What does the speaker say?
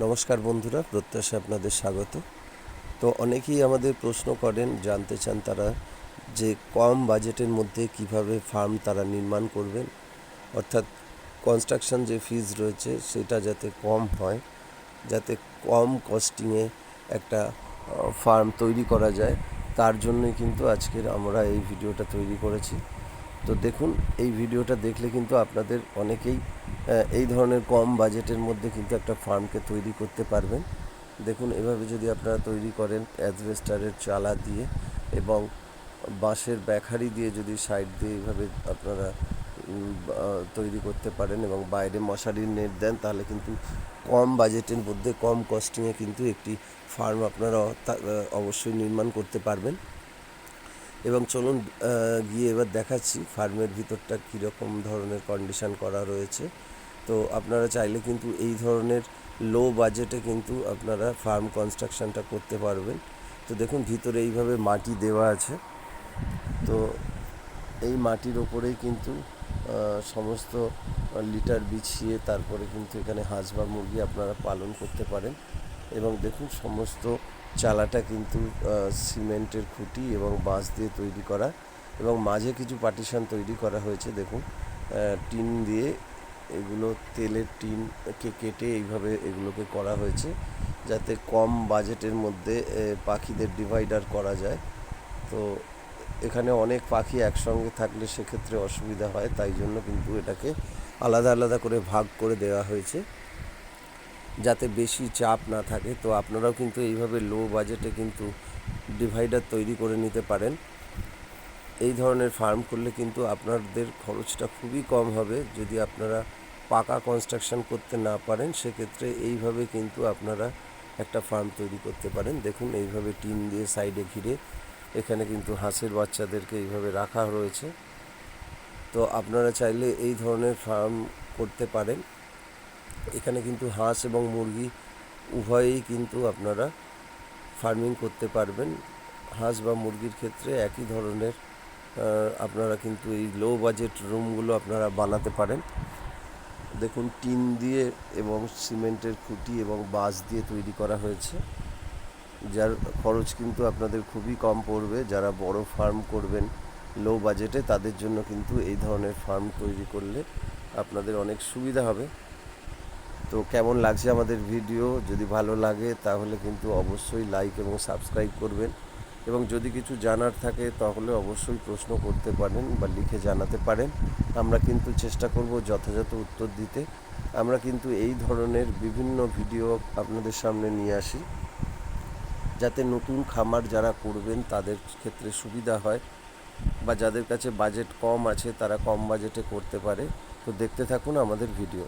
নমস্কার বন্ধুরা প্রত্যাশা আপনাদের স্বাগত। তো অনেকেই আমাদের প্রশ্ন করেন, জানতে চান তারা যে কম বাজেটের মধ্যে কীভাবে ফার্ম তারা নির্মাণ করবেন। অর্থাৎ কনস্ট্রাকশন যে ফিজ রয়েছে, সেটা যাতে কম হয়, যাতে কম কস্টিংয়ে একটা ফার্ম তৈরি করা যায়। তার জন্যই কিন্তু আজকের আমরা এই ভিডিওটা তৈরি করেছি। তো দেখুন, এই ভিডিওটা দেখলে কিন্তু আপনাদের অনেকেই এই ধরনের কম বাজেটের মধ্যে কিন্তু একটা ফার্মকে তৈরি করতে পারবেন। দেখুন, এভাবে যদি আপনারা তৈরি করেন অ্যাজবেস্টারের চালা দিয়ে এবং বাঁশের ব্যাখারি দিয়ে যদি সাইড দিয়ে এইভাবে আপনারা তৈরি করতে পারেন এবং বাইরে মশারির নেট দেন, তাহলে কিন্তু কম বাজেটের মধ্যে, কম কস্টিংয়ে কিন্তু একটি ফার্ম আপনারা অবশ্যই নির্মাণ করতে পারবেন। এবং চলুন গিয়ে এবার দেখাচ্ছি ফার্মের ভিতরটা কীরকম ধরনের কন্ডিশান করা রয়েছে। তো আপনারা চাইলে কিন্তু এই ধরনের লো বাজেটে কিন্তু আপনারা ফার্ম কনস্ট্রাকশনটা করতে পারবেন। তো দেখুন, ভিতরে এইভাবে মাটি দেওয়া আছে। তো এই মাটির ওপরেই কিন্তু সমস্ত লিটার বিছিয়ে তারপরে কিন্তু এখানে হাঁস বা মুরগি আপনারা পালন করতে পারেন। এবং দেখুন, সমস্ত চালাটা কিন্তু সিমেন্টের খুঁটি এবং বাঁশ দিয়ে তৈরি করা এবং মাঝে কিছু পার্টিশন তৈরি করা হয়েছে, দেখুন। টিন দিয়ে এগুলো, তেলের টিনকে কেটে এইভাবে এগুলোকে করা হয়েছে যাতে কম বাজেটের মধ্যে পাখিদের ডিভাইডার করা যায়। তো এখানে অনেক পাখি একসঙ্গে থাকলে সেক্ষেত্রে অসুবিধা হয়, তাই জন্য কিন্তু এটাকে আলাদা আলাদা করে ভাগ করে দেওয়া হয়েছে। যাতে বেশি চাপ না থাকে, তো আপনারাও কিন্তু এইভাবে লো বাজেটে কিন্তু ডিভাইডার তৈরি করে নিতে পারেন। এই ধরনের ফার্ম করলে কিন্তু আপনাদের খরচটা খুবই কম হবে। যদি আপনারা পাকা কনস্ট্রাকশন করতে না পারেন, সেক্ষেত্রে এইভাবে কিন্তু আপনারা একটা ফার্ম তৈরি করতে পারেন। দেখুন, এইভাবে টিন দিয়ে সাইডে ঘিরে এখানে কিন্তু হাঁসের বাচ্চাদেরকে এইভাবে রাখা রয়েছে। তো আপনারা চাইলে এই ধরনের ফার্ম করতে পারেন। এখানে কিন্তু হাঁস এবং মুরগি উভয়েই কিন্তু আপনারা ফার্মিং করতে পারবেন। হাঁস বা মুরগির ক্ষেত্রে একই ধরনের আপনারা কিন্তু এই লো বাজেট রুমগুলো আপনারা বানাতে পারেন। দেখুন, টিন দিয়ে এবং সিমেন্টের খুঁটি এবং বাঁশ দিয়ে তৈরি করা হয়েছে। যার খরচ কিন্তু আপনাদের খুবই কম পড়বে। যারা বড় ফার্ম করবেন লো বাজেটে তাদের জন্য কিন্তু এই ধরনের ফার্ম তৈরি করলে আপনাদের অনেক সুবিধা হবে। তো কেমন লাগছে আমাদের ভিডিও? যদি ভালো লাগে, তাহলে কিন্তু অবশ্যই লাইক এবং সাবস্ক্রাইব করবেন। এবং যদি কিছু জানার থাকে, তাহলে অবশ্যই প্রশ্ন করতে পারেন বা লিখে জানাতে পারেন। আমরা কিন্তু চেষ্টা করব যথাযথ উত্তর দিতে। আমরা কিন্তু এই ধরনের বিভিন্ন ভিডিও আপনাদের সামনে নিয়ে আসি। যাতে নতুন খামার যারা করবেন, তাদের ক্ষেত্রে সুবিধা হয় বা যাদের কাছে বাজেট কম আছে, তারা কম বাজেটে করতে পারে। তো দেখতে থাকুন আমাদের ভিডিও।